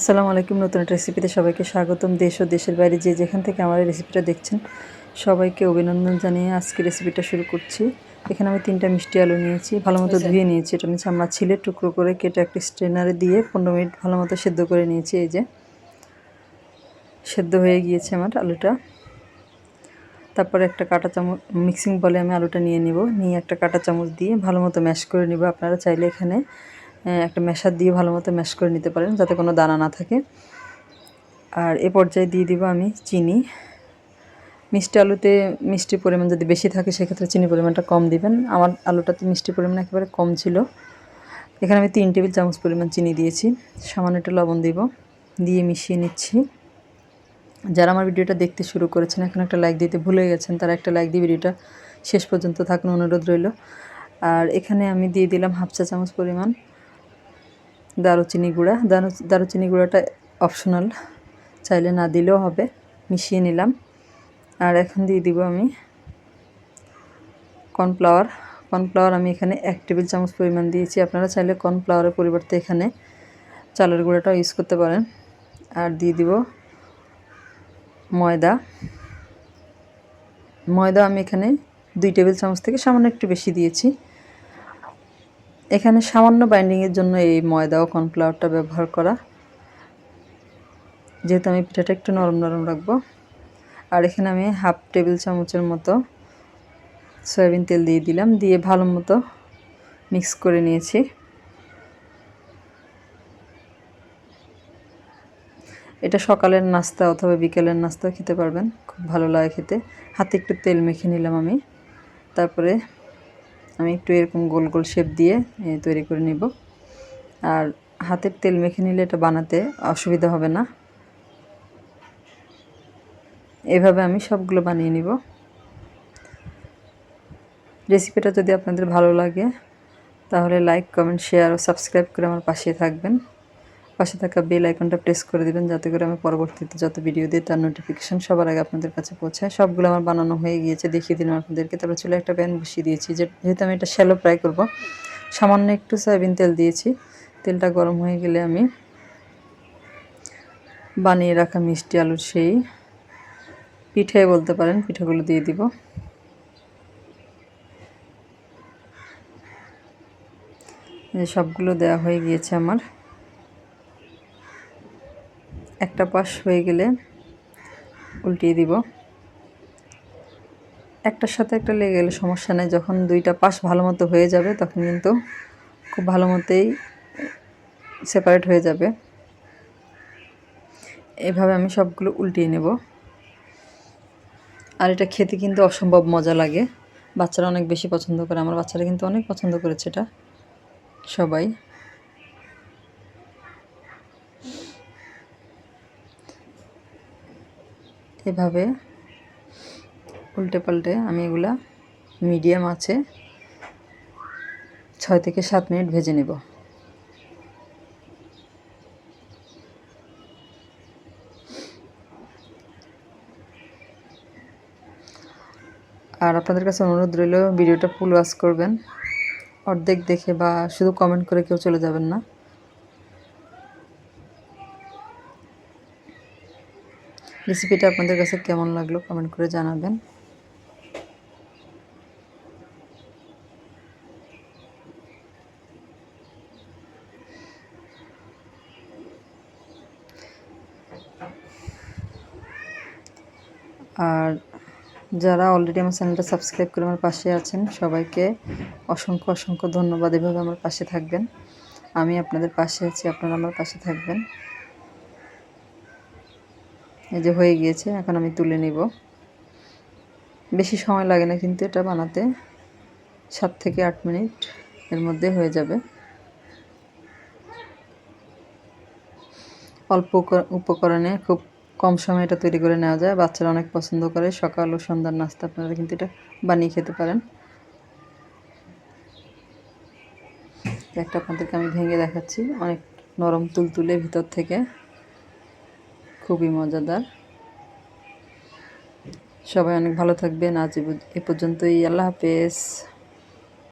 আসসালামু আলাইকুম নতুন একটা রেসিপিতে সবাইকে স্বাগতম। দেশ ও দেশের বাইরে যে যেখান থেকে আমার এই রেসিপিটা দেখছেন সবাইকে অভিনন্দন জানিয়ে আজকে রেসিপিটা শুরু করছি। এখানে আমি তিনটা মিষ্টি আলু নিয়েছি ভালো মতো ধুয়ে নিয়েছি। এটা নিচে আমরা ছিলে টুকরো করে কেটে একটা স্ট্রেনারে দিয়ে পনেরো মিনিট ভালো মতো সেদ্ধ করে নিয়েছি। এই যে সেদ্ধ হয়ে গিয়েছে আমার আলুটা। তারপরে একটা কাঁটা চামচ মিক্সিং বলে আমি আলুটা নিয়ে নিব। নিয়ে একটা কাঁটা চামচ দিয়ে ভালো মতো ম্যাশ করে নিব। আপনারা চাইলে এখানে একটা ম্যাশার দিয়ে ভালো মতো ম্যাশ করে নিতে পারেন, যাতে কোনো দানা না থাকে। আর এ পর্যায়ে দিয়ে দিব আমি চিনি। মিষ্টি আলুতে মিষ্টির পরিমাণ যদি বেশি থাকে, সেক্ষেত্রে চিনি পরিমাণটা কম দিবেন। আমার আলুটাতে মিষ্টির পরিমাণ একেবারে কম ছিল। এখানে আমি তিন টেবিল চামচ পরিমাণ চিনি দিয়েছি। সামান্য একটু লবণ দিব। দিয়ে মিশিয়ে নিচ্ছি। যারা আমার ভিডিওটা দেখতে শুরু করেছেন, এখন একটা লাইক দিতে ভুলে গেছেন, তারা একটা লাইক দিয়ে ভিডিওটা শেষ পর্যন্ত থাকুন অনুরোধ রইল। আর এখানে আমি দিয়ে দিলাম হাফ চা চামচ পরিমাণ দারুচিনি গুঁড়া। দারু দারুচিনি গুঁড়াটা অপশনাল চাইলে না দিলেও হবে। মিশিয়ে নিলাম। আর এখন দিয়ে দিব আমি কর্নফ্লাওয়ার কর্নফ্লাওয়ার আমি এখানে এক টেবিল চামচ পরিমাণ দিয়েছি। আপনারা চাইলে কর্নফ্লাওয়ারের পরিবর্তে এখানে চালের গুঁড়াটাও ইউজ করতে পারেন। আর দিয়ে দিব ময়দা। ময়দা আমি এখানে দুই টেবিল চামচ থেকে সামান্য একটু বেশি দিয়েছি। এখানে সামান্য বাইন্ডিংয়ের জন্য এই ময়দা ও কর্নফ্লাওয়ারটা ব্যবহার করা। যেহেতু আমি পিঠাটা একটু নরম নরম রাখব। আর এখানে আমি হাফ টেবিল চামচের মতো সয়াবিন তেল দিয়ে দিলাম, দিয়ে ভালো মতো মিক্স করে নিয়েছি। এটা সকালের নাস্তা অথবা বিকেলের নাস্তা খেতে পারবেন, খুব ভালো লাগে খেতে। হাতে একটু তেল মেখে নিলাম আমি। তারপরে আমি একটু এরকম গোল গোল শেপ দিয়ে তৈরি করে নিব। আর হাতের তেল মেখে নিলে এটা বানাতে অসুবিধা হবে না। এভাবে আমি সবগুলো বানিয়ে নিব। রেসিপিটা যদি আপনাদের ভালো লাগে, তাহলে লাইক কমেন্ট শেয়ার ও সাবস্ক্রাইব করে আমার পাশে থাকবেন। পাশে থাকা বেল আইকনটা প্রেস করে দিবেন, যাতে করে আমি পরবর্তীতে যত ভিডিও দিই তার নোটিফিকেশান সবার আগে আপনাদের কাছে পৌঁছায়। সবগুলো আমার বানানো হয়ে গিয়েছে, দেখিয়ে দিলাম আপনাদেরকে। তারপর চলে একটা প্যান বসিয়ে দিয়েছি যেহেতু আমি এটা শ্যালো ফ্রাই করব, সামান্য একটু সয়াবিন তেল দিয়েছি। তেলটা গরম হয়ে গেলে আমি বানিয়ে রাখা মিষ্টি আলুর সেই পিঠে বলতে পারেন, পিঠাগুলো দিয়ে দিব। সবগুলো দেওয়া হয়ে গিয়েছে আমার। একটা পাশ হয়ে গেলে উল্টিয়ে দিব। একটার সাথে একটা লেগে গেলে সমস্যা নেই, যখন দুইটা পাশ ভালো মতো হয়ে যাবে তখন কিন্তু খুব ভালো মতোই সেপারেট হয়ে যাবে। এভাবে আমি সবগুলো উল্টিয়ে নেব। আর এটা খেতে কিন্তু অসম্ভব মজা লাগে। বাচ্চারা অনেক বেশি পছন্দ করে, আমার বাচ্চারা কিন্তু অনেক পছন্দ করেছে এটা। সবাই। এভাবে উল্টে পাল্টে আমি এগুলা মিডিয়াম আছে ছয় থেকে সাত মিনিট ভেজে নেব। আর আপনাদের কাছে অনুরোধ রইল, ভিডিওটা ফুল ওয়াশ করবেন। অর্ধেক দেখে বা শুধু কমেন্ট করে কেউ চলে যাবেন না। রেসিপিটা আপনাদের কাছে কেমন লাগল কমেন্ট করে জানাবেন। আর যারা অলরেডি আমার চ্যানেলটা সাবস্ক্রাইব করে আমার পাশে আছেন, সবাইকে অসংখ্য অসংখ্য ধন্যবাদ এভাবে আমার পাশে থাকবেন। আমি আপনাদের পাশে আছি, আপনারা আমার পাশে থাকবেন। এই যে হয়ে গিয়েছে, এখন আমি তুলে নিব। বেশি সময় লাগে না কিন্তু এটা বানাতে। সাত থেকে আট মিনিট এর মধ্যে হয়ে যাবে। অল্প উপকরণে খুব কম সময়ে এটা তৈরি করে নেওয়া যায়। বাচ্চারা অনেক পছন্দ করে। সকাল ও সন্ধ্যার নাস্তা আপনারা কিন্তু এটা বানিয়ে খেতে পারেন। একটা আপনাদেরকে আমি ভেঙে দেখাচ্ছি। অনেক নরম তুলতুলে ভিতর থেকে। খুবই মজাদার। সবাই অনেক ভালো থাকবেন। আজ এ পর্যন্তই। আল্লাহ হাফেজ।